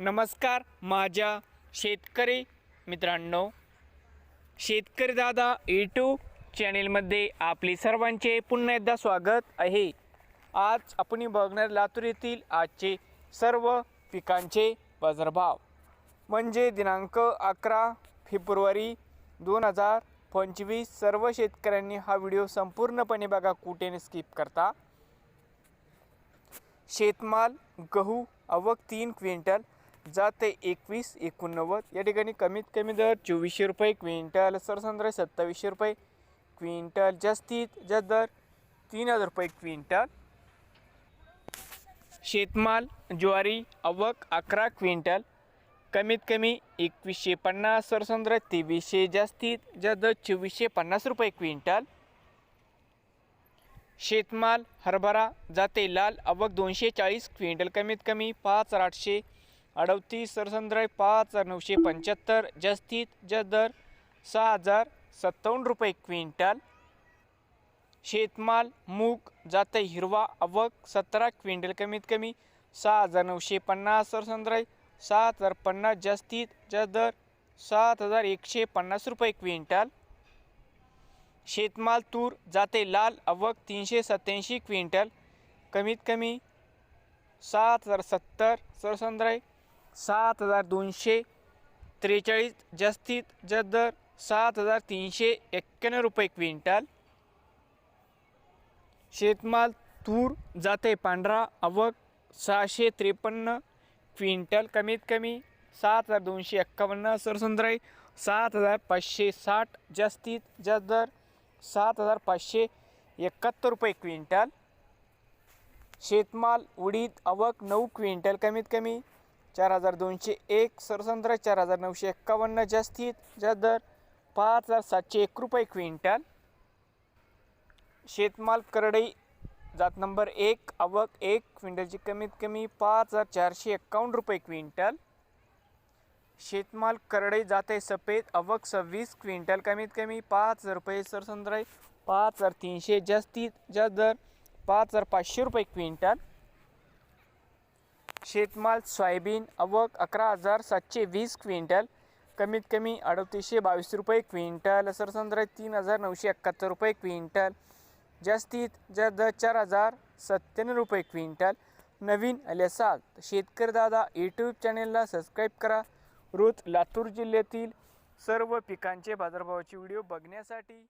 नमस्कार माझ्या शेतकरी मित्रांनो. शेतकरी दादा यूट्यूब चॅनेलमध्ये आपले सर्वांचे पुन्हा एकदा स्वागत आहे. आज आपण बघणार लातूर येथील आजचे सर्व पिकांचे बाजारभाव. म्हणजे दिनांक अकरा फेब्रुवारी दोन हजार पंचवीस सर्व शेतकऱ्यांनी हा व्हिडिओ संपूर्णपणे बघा कुठेने स्किप करता. शेतमाल गहू अवक तीन क्विंटल जाते एकवीस एकोणनव्वद. या ठिकाणी कमीत कमी दर चोवीसशे रुपये क्विंटल सरसंद्र सत्तावीसशे रुपये क्विंटल जास्तीत जास्त दर तीन हजार रुपये क्विंटल शेतमाल ज्वारी अवक अकरा क्विंटल कमीत कमी एकवीसशे पन्नास सरसंद्र तेवीसशे जास्तीत जास्त दर चोवीसशे पन्नास रुपये क्विंटल शेतमाल हरभरा जाते लाल अवक दोनशे चाळीस क्विंटल कमीत कमी पाच आठशे अडतीस सरसंद्राय पाच हजार नऊशे पंच्याहत्तर जास्तीत जास्त दर सहा हजार सत्तावन्न रुपये क्विंटल. शेतमाल मूग जाते हिरवा आवक सतरा क्विंटल कमीत कमी सहा हजार नऊशे पन्नास सरसंद्राय सात हजार पन्नास जास्तीत जास्त दर सात हजार एकशे पन्नास रुपये क्विंटल. शेतमाल तूर जाते लाल आवक तीनशे सत्याऐंशी क्विंटल कमीत कमी सात हजार सत्तर सरसंद्राय सात हजार दोनशे त्रेचाळीस जास्तीत जास्त दर सात हजार तीनशे एक्क्याण्णव रुपये क्विंटल. शेतमाल तूर जाते पांढरा आवक सहाशे त्रेपन्न क्विंटल कमीत कमी. सात हजार दोनशे एक्कावन्न सरसुंदराई सात हजार पाचशे साठ जास्तीत जास्त दर सात हजार पाचशे एकाहत्तर रुपये क्विंटल. शेतमाल उडीद आवक नऊ क्विंटल कमीत कमी. चार हजार दोनशे एक सरसंद्र चार हजार नऊशे एक्कावन्न जास्तीत जास्त दर पाच हजार सातशे एक रुपये क्विंटल. शेतमाल करडई जात नंबर एक आवक एक क्विंटलची कमीत कमी पाच हजार चारशे एक्कावन्न रुपये क्विंटल. शेतमाल करडई जाते सफेद आवक सव्वीस क्विंटल कमीत कमी पाच हजार रुपये सरसंद्र पाच हजार तीनशे जास्तीत जास्त दर पाच हजार पाचशे रुपये क्विंटल. शेतमाल सोयाबीन आवक अकरा हजार सातशे वीस क्विंटल कमीत कमी अडतीसशे बावीस रुपये क्विंटल सरसंद्र तीन हजार नऊशे एकाहत्तर रुपये क्विंटल जास्तीत जास्त दर चार हजार सत्त्याण्णव रुपये क्विंटल. नवीन आले असाल तर शेतकरी दादा यूट्यूब चॅनेलला सबस्क्राईब करा. रोज लातूर जिल्ह्यातील सर्व पिकांचे बाजारभावाचे व्हिडिओ बघण्यासाठी